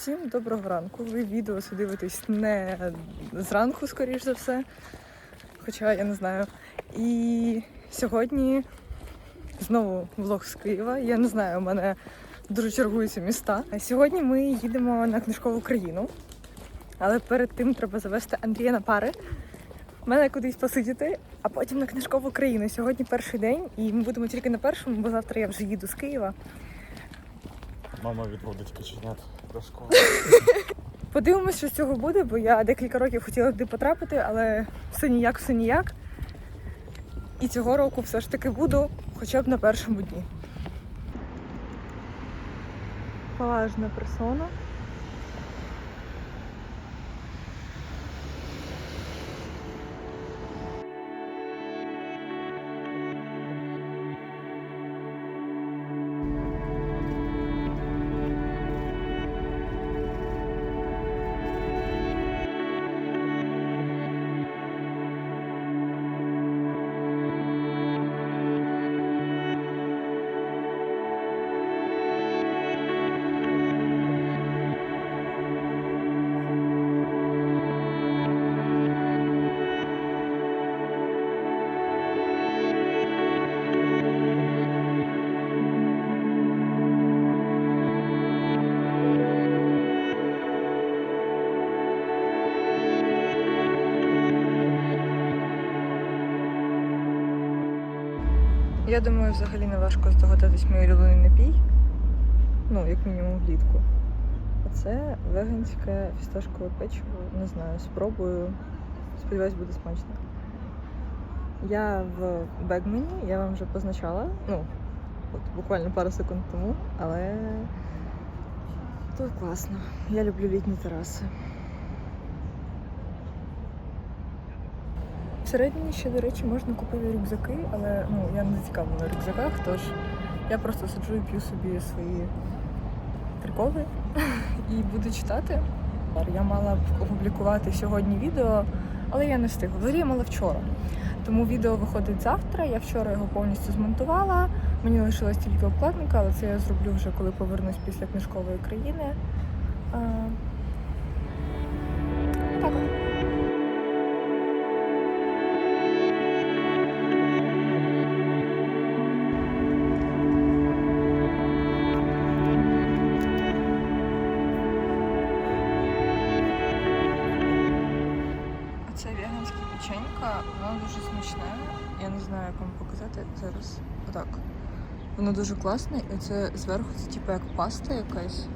Всім доброго ранку. Ви відео дивитесь не зранку, скоріш за все. Хоча я не знаю. І сьогодні знову влог з Києва. Я не знаю, у мене дуже чергуються міста. А сьогодні ми їдемо на книжкову країну. Але перед тим треба завести Андрія на пари. Мене кудись посидіти, а потім на книжкову країну. Сьогодні перший день, і ми будемо тільки на першому, бо завтра я вже їду з Києва. Мама відводить коченят до школи. Подивимось, що з цього буде, бо я декілька років хотіла туди потрапити, але все ніяк, все ніяк. І цього року все ж таки буду хоча б на першому дні. Поважна персона. Я думаю, взагалі не важко здогадатись мій улюблений напій. Ну, як мінімум влітку. А це веганське фісташкове печиво. Не знаю, спробую. Сподіваюсь, буде смачно. Я в Бегмені, я вам вже позначала. Ну, от буквально пару секунд тому, але тут класно. Я люблю літні тераси. Всередині ще, до речі, можна купити рюкзаки, але ну, я не зацікавлена в рюкзаках, тож я просто сиджу і п'ю собі свої приколи і буду читати. Я мала б опублікувати сьогодні відео, але я не встигла. Взагалі я мала вчора. Тому відео виходить завтра. Я вчора його повністю змонтувала. Мені лишилось тільки обкладинка, але це я зроблю вже коли повернусь після книжкової країни. А... Так. Воно дуже смачне. Я не знаю, як вам показати зараз. Отак. Воно дуже класне, і це зверху це типу як паста якась.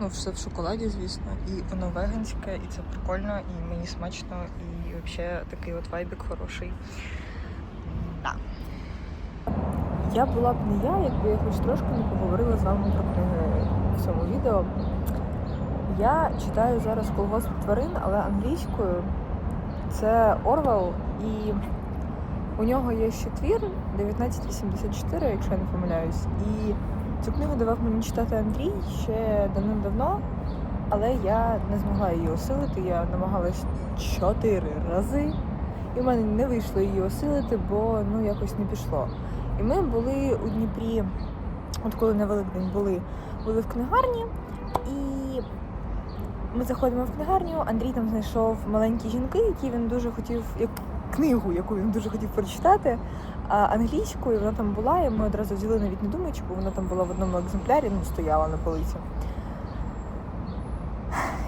Ну, все в шоколаді, звісно. І воно веганське, і це прикольно, і мені смачно, і взагалі такий от вайбик хороший. Да. Я була б не я, якби я хоч трошки не поговорила з вами про книги в цьому відео. Я читаю зараз колгосп тварин, але англійською. Це Орвел, і у нього є ще твір 1984, якщо я не помиляюсь. І цю книгу давав мені читати Андрій ще давним-давно, але я не змогла її осилити. Я намагалась чотири рази, і в мене не вийшло її осилити, бо ну якось не пішло. І ми були у Дніпрі, от коли на Великдень були, були в книгарні, ми заходимо в книгарню. Андрій там знайшов маленькі жінки, які він дуже хотів, як книгу, яку він дуже хотів прочитати. Англійською вона там була, і ми одразу взяли навіть не думаючи, бо вона там була в одному екземплярі, ну стояла на полиці.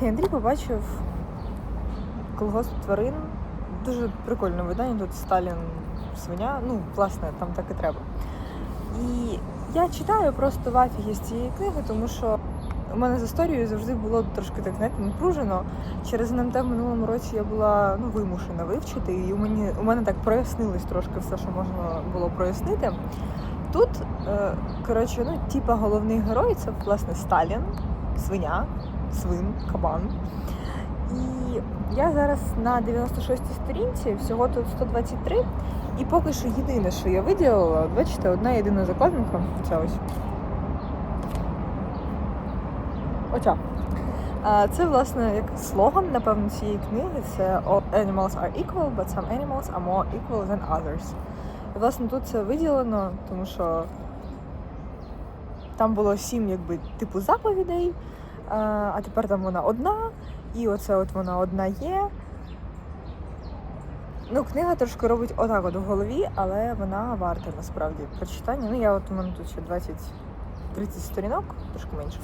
І Андрій побачив колгосп тварин. Дуже прикольне видання, тут Сталін свиня. Ну, власне, там так і треба. І я читаю просто в афігі з цієї книги, тому що у мене з історією завжди було трошки так знаєте, напружено. Через НМТ в минулому році я була ну, вимушена вивчити, і у мене, у мене так прояснилось трошки все, що можна було прояснити. Тут, е, коротше, ну, типа головний герой це власне Сталін, свиня, свин, кабан. І я зараз на 96-й сторінці, всього тут 123. І поки що єдине, що я виділила, бачите, одна єдина закладинка. Ця ось. Оця. Це, власне, як слоган, напевно, цієї книги. Це All animals are equal, but some animals are more equal than others. І, власне, тут це виділено, тому що там було сім, якби, типу заповідей. А, тепер там вона одна, і оце от вона одна є. Ну, книга трошки робить отак от в голові, але вона варта насправді прочитання. Ну, я от у мене тут ще 20-30 сторінок, трошки менше.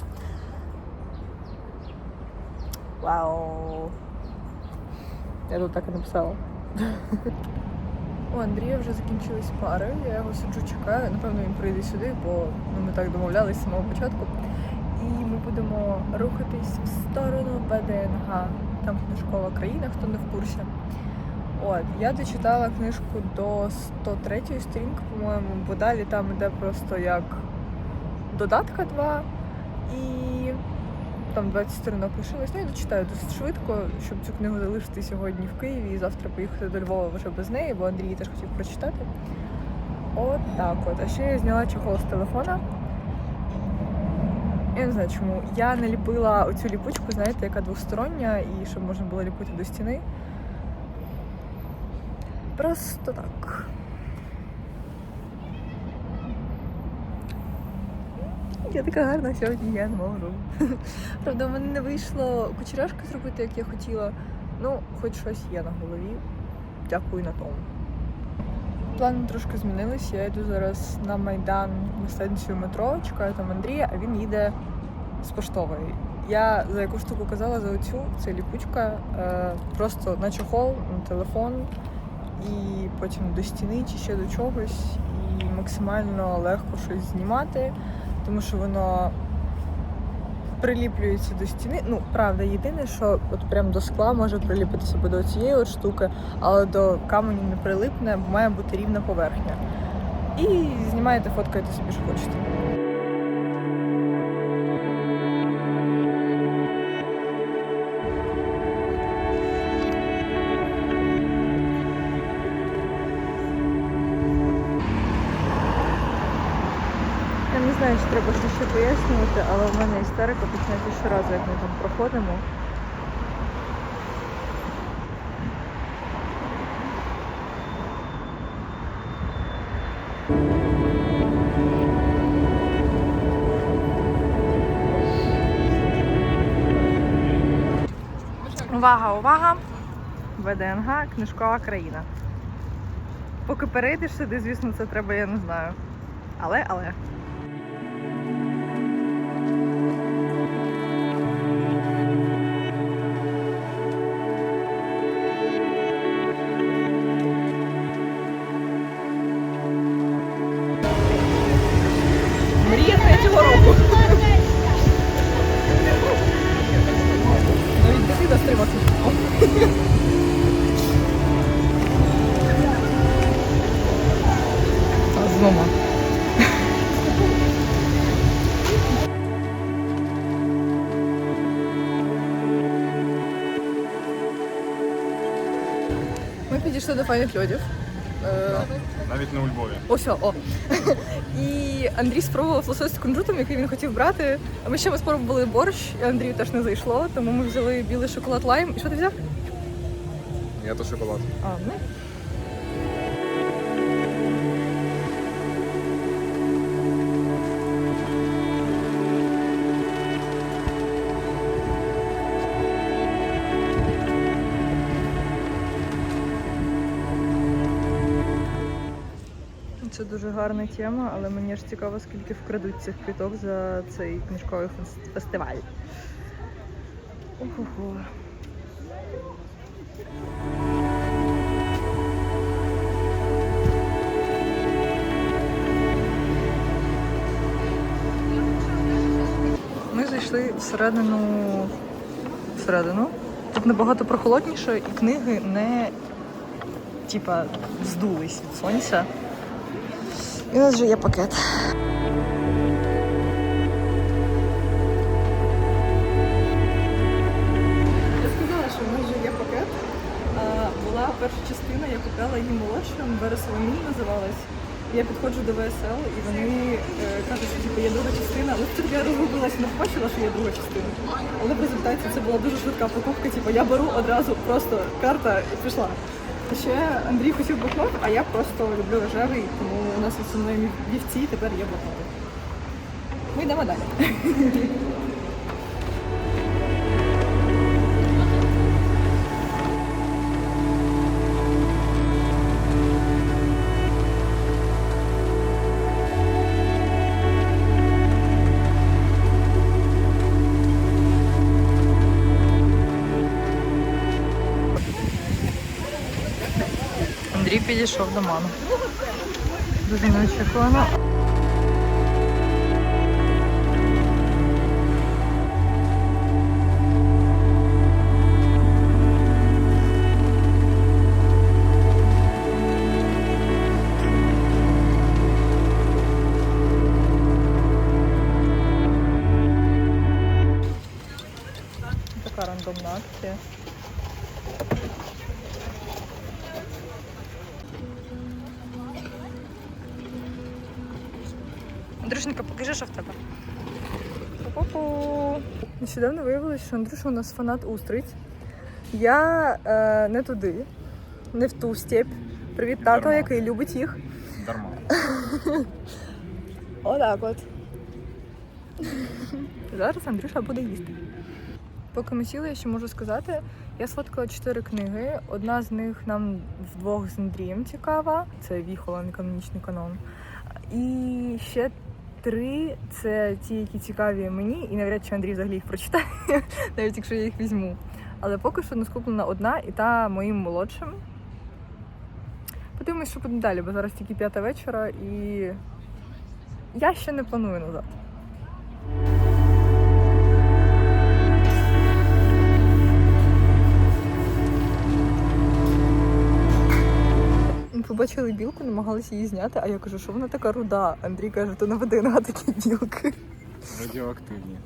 Вау! Я тут так і написала. У Андрія вже закінчились пари, я його сиджу, чекаю. Напевно, він прийде сюди, бо ну, ми так домовлялись з самого початку. І ми будемо рухатись в сторону ВДНГ. Там книжкова країна, хто не в курсі. От, я дочитала книжку до 103 сторінки, по-моєму, бо далі там іде просто як додатка 2 і там 20 сторінок лишилось. Ну, я дочитаю досить швидко, щоб цю книгу залишити сьогодні в Києві і завтра поїхати до Львова вже без неї, бо Андрій теж хотів прочитати. От так от. А ще я зняла чохол з телефона. Я не знаю чому. Я не ліпила оцю ліпучку, знаєте, яка двостороння, і щоб можна було ліпити до стіни. Просто так. Я така гарна сьогодні, я не можу. Правда, в мене не вийшло кучеряшки зробити, як я хотіла. Ну, хоч щось є на голові. Дякую на тому. Плани трошки змінились. Я йду зараз на Майдан на станцію метро, чекаю там Андрія, а він їде з поштової. Я за яку штуку казала за оцю, це ліпучка, е, просто на чохол, на телефон і потім до стіни чи ще до чогось. І максимально легко щось знімати, тому що воно приліплюється до стіни. Ну, правда, єдине, що от прям до скла може приліпитися до цієї от штуки, але до каменю не прилипне, має бути рівна поверхня. І знімаєте, фоткаєте собі, що хочете. Знаю, чи треба це ще пояснювати, але в мене істерика починається щоразу, як ми там проходимо. Увага, увага! ВДНГ, книжкова країна. Поки перейдеш сюди, звісно, це треба, я не знаю. Але, але. Мрія третього року. Навіть дитина стримати. Підійшли до файних льодів. Е, Навіть не у Львові. Ось, о. І Андрій спробував лосось з кунжутом, який він хотів брати. А ми ще ми спробували борщ, і Андрію теж не зайшло, тому ми взяли білий шоколад лайм. І що ти взяв? Я то шоколад. А, ну. Це дуже гарна тема, але мені ж цікаво, скільки вкрадуть цих квіток за цей книжковий фес- фестиваль. Ого. Ми зайшли всередину. Всередину. Тут набагато прохолодніше, і книги не типа здулись від сонця. І у нас вже є пакет. Я сказала, що в нас вже є пакет. Була перша частина, я купила її молодшим, Вересова мій називалась. Я підходжу до ВСЛ і вони е, кажуть, що типу, є друга частина. Але тут я розгубилася, не побачила, що є друга частина. Але в результаті це була дуже швидка покупка. Типу, я беру одразу просто карта і пішла. Ще Андрій хотів блокнот, а я просто люблю рожевий, тому у нас основної вівці тепер є блокноти. Ми йдемо далі. Підійшов до мами. Дуже неочікувано. Пу-пу-пу. Нещодавно виявилося, що Андрюша у нас фанат устриць. Я е, не туди, не в ту степь. Привіт, тато, Дарма. який любить їх. Дарма. Отак от. Зараз Андрюша буде їсти. Поки ми сіли, я ще можу сказати, я сфоткала чотири книги. Одна з них нам вдвох з Андрієм цікава. Це Віхолан, канонічний канон. І ще три це ті, які цікаві мені, і навряд чи Андрій взагалі їх прочитає, навіть якщо я їх візьму. Але поки що не куплена одна, і та моїм молодшим. Подивимось, що буде далі, бо зараз тільки п'ята вечора і я ще не планую назад. Побачили білку, намагалися її зняти, а я кажу, що вона така руда. Андрій каже, то на такі білки. Радіоактивні.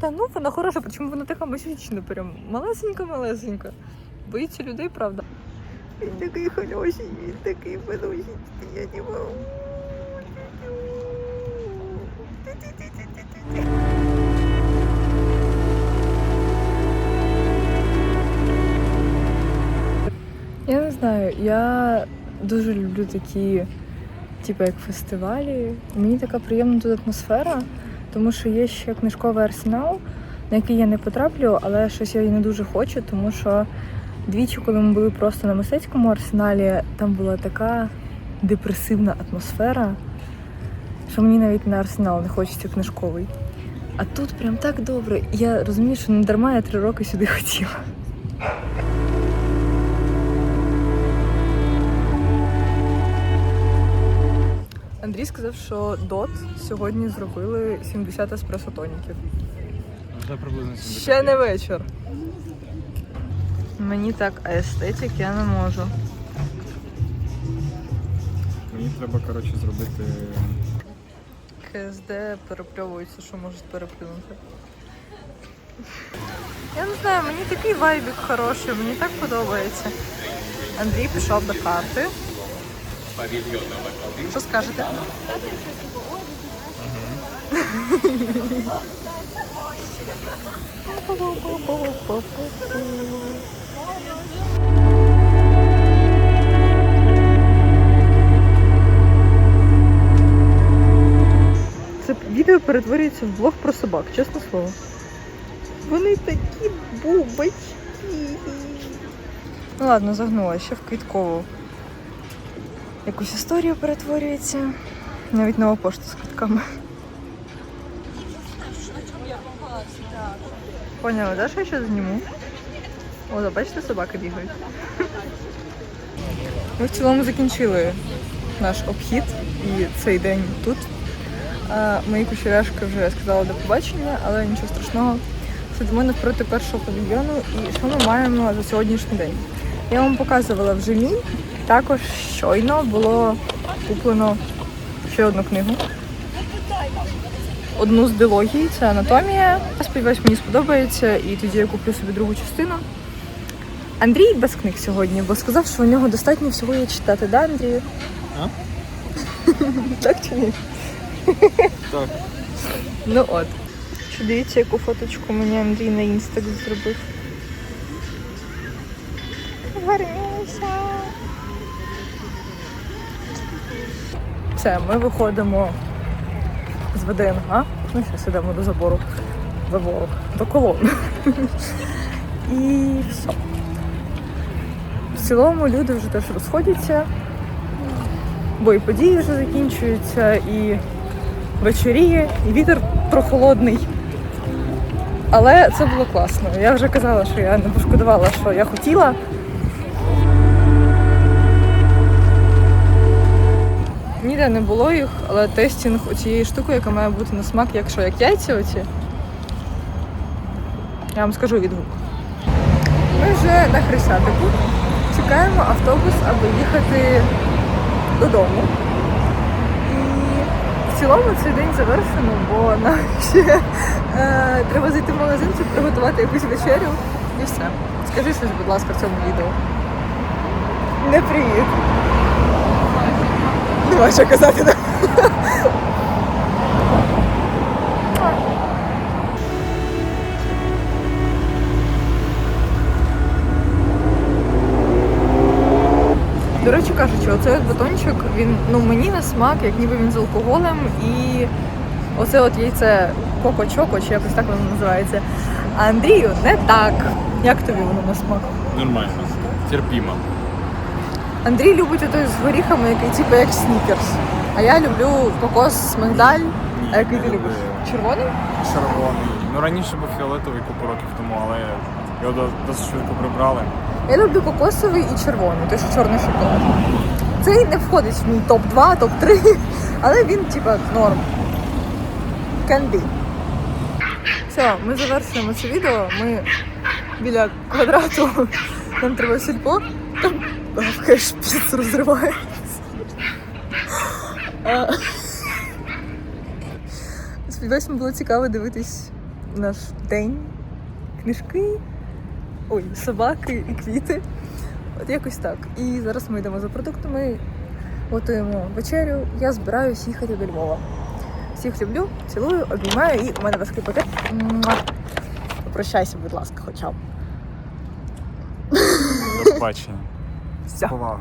Та ну вона хороша, причому вона така масючна, прям малесенька-малесенька. Боїться людей, правда. Він такий хороший, він такий хороший, я не можу. Я не знаю, я дуже люблю такі, типу, як фестивалі. Мені така приємна тут атмосфера, тому що є ще книжковий арсенал, на який я не потраплю, але щось я і не дуже хочу, тому що двічі, коли ми були просто на мистецькому арсеналі, там була така депресивна атмосфера, що мені навіть на арсенал не хочеться книжковий. А тут прям так добре. Я розумію, що не дарма я три роки сюди хотіла. Андрій сказав, що DOT сьогодні зробили 70 еспресо-тоніків. Вже приблизно 70. Ще не вечір. Мені так, а естетик я не можу. Мені треба, коротше, зробити. КСД перепльовується, що можуть переплюнути. Я не знаю, мені такий вайбік хороший, мені так подобається. Андрій пішов до карти. Що скажете? Це відео перетворюється в блог про собак, чесне слово. Вони такі бубочки. Ну ладно, загнула ще в квіткову. Якусь історію перетворюється. Навіть нова пошта з квітками. Поняла, да, що я ще зніму? О, бачите, собаки бігають. Ми в цілому закінчили наш обхід і цей день тут. Мої кучеряшки вже сказали до побачення, але нічого страшного. Сидимо навпроти першого павільйону і що ми маємо за сьогоднішній день? Я вам показувала в жилі. Також щойно було куплено ще одну книгу. Одну з дилогій, це анатомія. Я Сподіваюсь, мені сподобається, і тоді я куплю собі другу частину. Андрій без книг сьогодні, бо сказав, що у нього достатньо всього є читати, да, Андрію? А? так чи ні? Так. Ну от. Що дивіться, яку фоточку мені Андрій на інстак зробив. Гарніша. Все, ми виходимо з ВДНГ. Ми зараз йдемо до забору. Забору. До колон. І все. В цілому люди вже теж розходяться, бо і події вже закінчуються, і вечоріє, і вітер прохолодний. Але це було класно. Я вже казала, що я не пошкодувала, що я хотіла. Не було їх, але тестінг цієї штуки, яка має бути на смак, якщо як яйця оці. Я вам скажу відгук. Ми вже на Хрещатику. Чекаємо автобус, аби їхати додому. І в цілому цей день завершено, бо нам ще е, треба зайти в магазин, щоб приготувати якусь вечерю. І все. Скажи щось, будь ласка, в цьому відео. Не привіт. Нема що казати. Да? До речі кажучи, оцей батончик, він ну мені на смак, як ніби він з алкоголем, і оце от яйце коко-чоко, чи якось так воно називається. А Андрію не так. Як тобі воно на смак? Нормально. Терпімо. Андрій любить отой з горіхами, який типу як снікерс. А я люблю кокос мигдаль. Ні, А який ти любиш? Червоний? Червоний. Ну раніше був фіолетовий купу років тому, але його досить швидко прибрали. Я люблю кокосовий і червоний, той що чорний шоколад. Цей не входить в мій топ-2, топ-3, але він типа норм. Can be. Все, ми завершуємо це відео. Ми біля квадрату. Нам треба сільпо. Там гавкає шпіц розривається. Сподіваюсь, було цікаво дивитись наш день, книжки, ой, собаки і квіти. От якось так. І зараз ми йдемо за продуктами, готуємо вечерю. Я збираюсь їхати до Львова. Всіх люблю, цілую, обіймаю і у мене важкий пакет. Попрощайся, будь ласка, хоча б. До побачення. Все. Повага.